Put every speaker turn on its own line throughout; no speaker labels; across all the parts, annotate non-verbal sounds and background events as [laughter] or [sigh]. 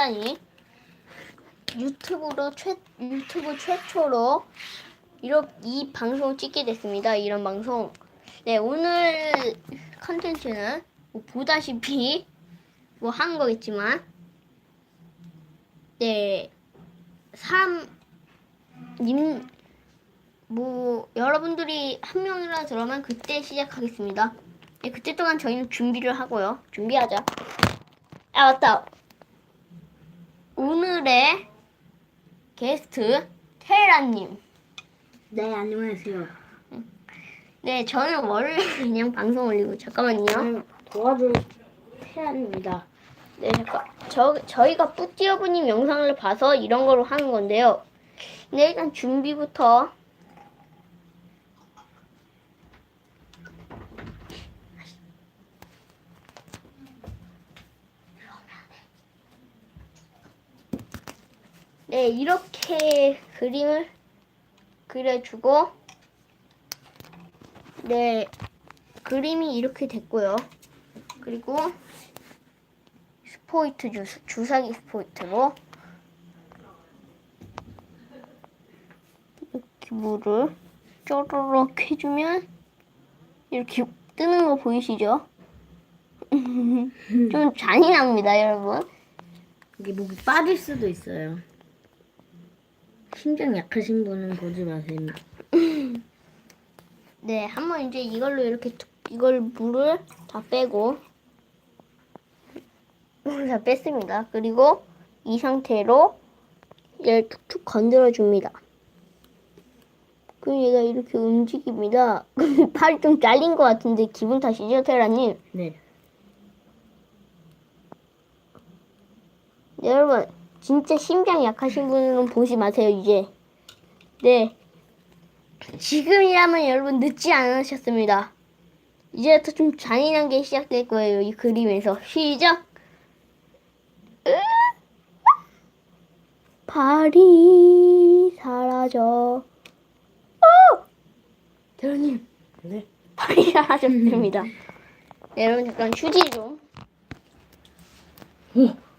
하다니 유튜브로 최 유튜브 최초로 이렇게 이 방송을 찍게 됐습니다. 이런 방송. 네 오늘 컨텐츠는 뭐 보다시피 뭐 하는 거겠지만 네 사람 님뭐 여러분들이 한 명이라 들어오면 그때 시작하겠습니다. 네, 그때 동안 저희는 준비를 하고요. 준비하자. 아 맞다. 오늘의 게스트 테라님.
네, 안녕하세요.
네, 저는 월요일 그냥 방송 올리고 잠깐만요.
저는 도와줄 태안입니다.
네, 잠깐. 저 저희가 뿌띠어브님 영상을 봐서 이런 거로 하는 건데요. 네, 일단 준비부터. 네, 이렇게 그림을 그려주고, 네, 그림이 이렇게 됐고요. 그리고 스포이트 주, 주사기 스포이트로 이렇게 물을 쪼르륵 해주면 이렇게 뜨는 거 보이시죠? [laughs] 좀 잔인합니다, 여러분.
이게 목이 빠질 수도 있어요. 심장 약하신 분은 보지 마세요. [laughs]
네, 한번 이제 이걸로 이렇게 툭- 이걸 물을 다 빼고 다 뺐습니다. 그리고 이 상태로 얘를 툭툭 건드려 줍니다. 그럼 얘가 이렇게 움직입니다. [laughs] 팔이 좀 잘린 것 같은데 기분 탓이죠, 테라님?
네.
네, 여러분 진짜 심장 약하신 분은 보지 마세요 이제 네 지금이라면 여러분 늦지 않으셨습니다 이제부터 좀 잔인한 게 시작될 거예요 이 그림에서 시작 으! 발이 사라져 어! 대현님
네.
발이 사라졌습니다 네, [laughs] 여러분 잠깐 휴지 좀
오.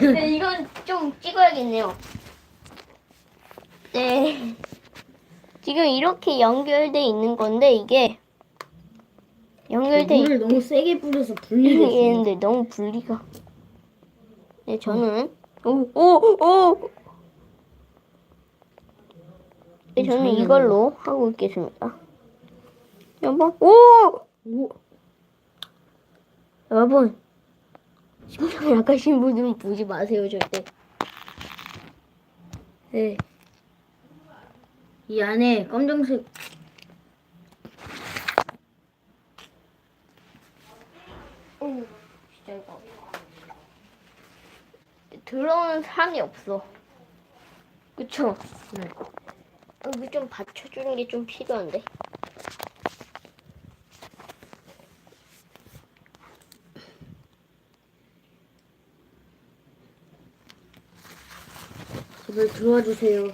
네, 이건 좀 찍어야겠네요. 네. 지금 이렇게 연결돼 있는 건데 이게 연결돼
물을 너무 세게 뿌려서 분리됐어요.
있는데 너무 분리가. 네, 저는 오오 오. 네, 저는 이걸로 하고 있겠습니다. 여보, 오!
오.
여러분, 심장 약하신 분들은 보지 마세요, 절대. 네.
이 안에 검정색
오, 진짜 이거. 들어오는 사람이 없어. 그쵸?
네.
여기 좀 받쳐주는 게 좀 필요한데.
제발 들어와 주세요.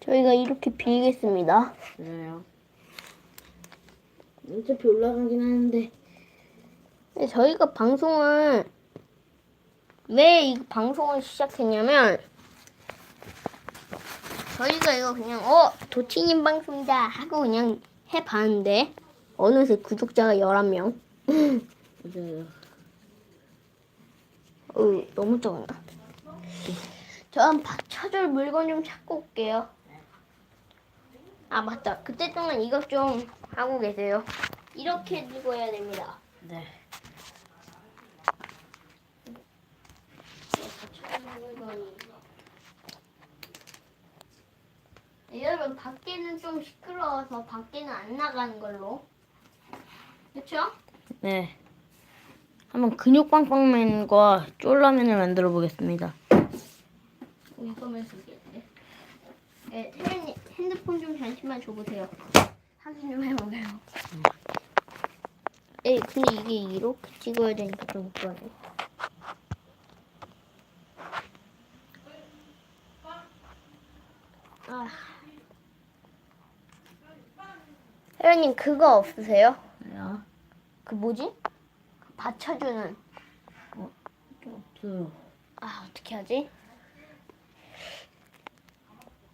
저희가 이렇게 빌겠습니다.
네요. 어차피 올라가긴 하는데
근데 저희가 방송을 왜 이 방송을 시작했냐면 저희가 이거 그냥 어 도티님 방송이다 하고 그냥 해봤는데 어느새 구독자가 11명 [laughs]
맞아요.
어우 너무 적은다 저한 받쳐줄 물건 좀 찾고 올게요 아 맞다 그때 동안 이것 좀 하고 계세요 이렇게 들고 해야 됩니다
네.
네, 여러분 밖에는 좀 시끄러워서 밖에는 안 나가는 걸로 그렇죠?
네. 한번 근육 빵빵맨과 쫄라맨을 만들어 보겠습니다.
이거면 쓰겠네. 네, 태연님 핸드폰 좀 잠시만 줘보세요. 확인 좀 해보게요. 네, 근데 이게 이렇게 찍어야 되니까 좀 그러네. 아. 태연님 그거 없으세요?
네.
그 뭐지? 받쳐주는
없어요.
아 어떻게 하지?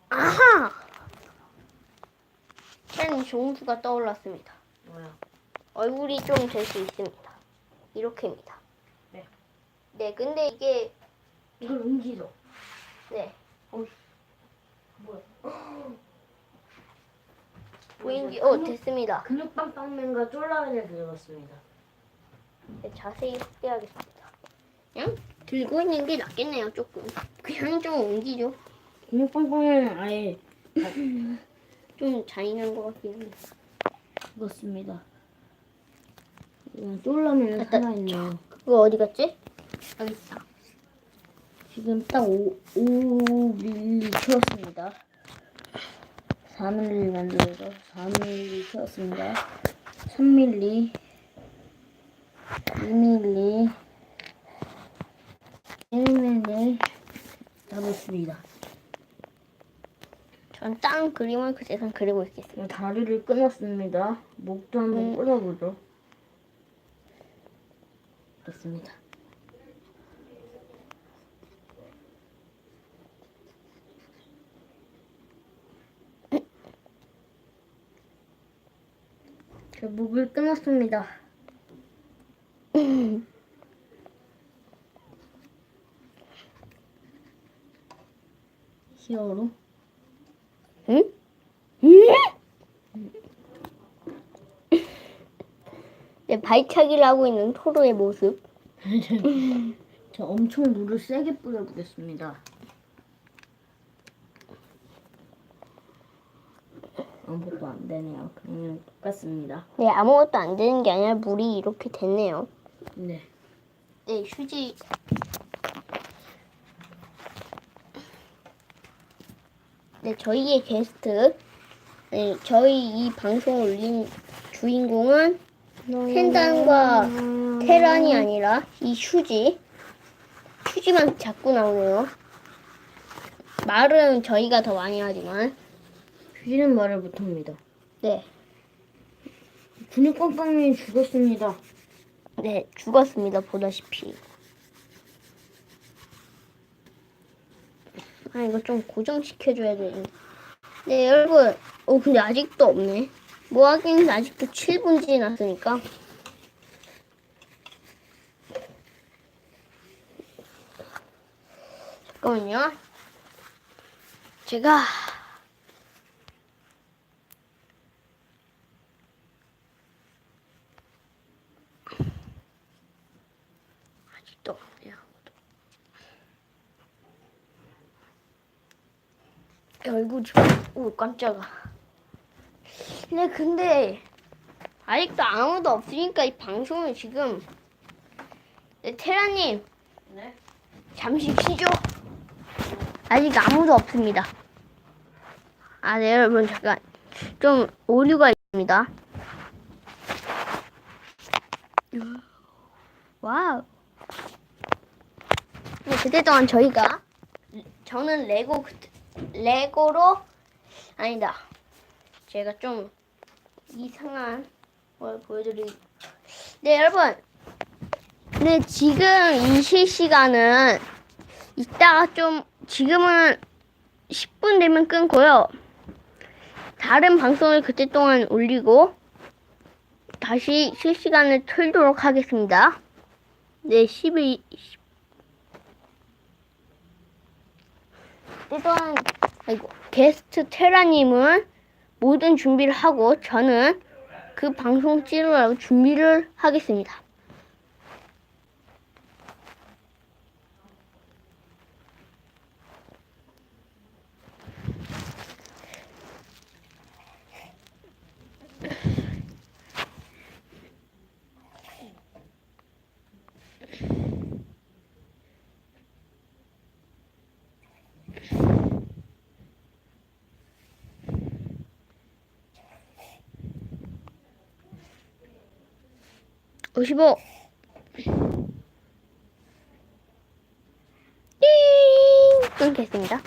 아하! 캔 종수가 떠올랐습니다.
뭐야?
얼굴이 좀 될 수 있습니다. 이렇게입니다.
네.
네, 근데 이게
이걸 옮기죠.
네
뭐야?
보인기 어 됐습니다.
근육 빵빵맨과 쫄라맨을 그려봤습니다.
네, 자세히 확대하겠습니다. 그냥 들고 있는 게 낫겠네요, 조금. 그냥 좀 옮기죠.
근육 빵빵맨은 아예 [laughs]
좀 잔인한 것 같긴 한데.
죽었습니다. 이건 쫄라맨은
됐다.
살아있네요.
그거 어디 갔지? 여기 있어.
지금 딱 5, 5mm 채웠습니다. 4mm 만들어서 4mm 채웠습니다. 3mm, 2mm, 1mm 다 됐습니다.
전딴 그림을 그대로 그리고 있겠습니다.
다리를 끊었습니다. 목도 한번
음.
끊어보죠. 됐습니다. 저 목을 끊었습니다. 히어로?
응? 응? 네, 발차기를 하고 있는 토로의 모습. [laughs]
저 엄청 물을 세게 뿌려보겠습니다. 아무것도 안 되네요. 그냥 똑같습니다.
네, 아무것도 안 되는 게 아니라 물이 이렇게 됐네요.
네.
네, 휴지. 네, 저희의 게스트. 네, 저희 이 방송 올린 주인공은 펜단과 테란이 아니라 이 휴지. 휴지만 자꾸 나오네요. 말은 저희가 더 많이 하지만,
휴지는 말을 못합니다.
네,
근육 빵빵이 죽었습니다.
네, 죽었습니다. 보다시피. 아, 이거 좀 고정시켜줘야 되는데. 네, 여러분. 어, 근데 아직도 없네. 뭐 하긴 아직도 7분 지났으니까. 잠깐만요. 제가 아직도 없네요. 얼굴이 오 깜짝아. 네 근데 아직도 아무도 없으니까 이 방송을 지금 네, 테라님
네.
잠시 쉬죠. 아직 아무도 없습니다. 아, 네, 여러분, 잠깐. 좀 오류가 있습니다. 와우. 네, 그때 동안 저희가, 저는 레고, 레고로, 아니다. 제가 좀 이상한 걸 보여드리, 네, 여러분. 네, 지금 이 실시간은 이따가 좀 지금은 10분 되면 끊고요. 다른 방송을 그때 동안 올리고 다시 실시간을 틀도록 하겠습니다. 네, 12 10. 그때 동안 아이고 게스트 테라님은 모든 준비를 하고 저는 그 방송 찍으려고 준비를 하겠습니다. 오십오. 띵! 끊겠습니다.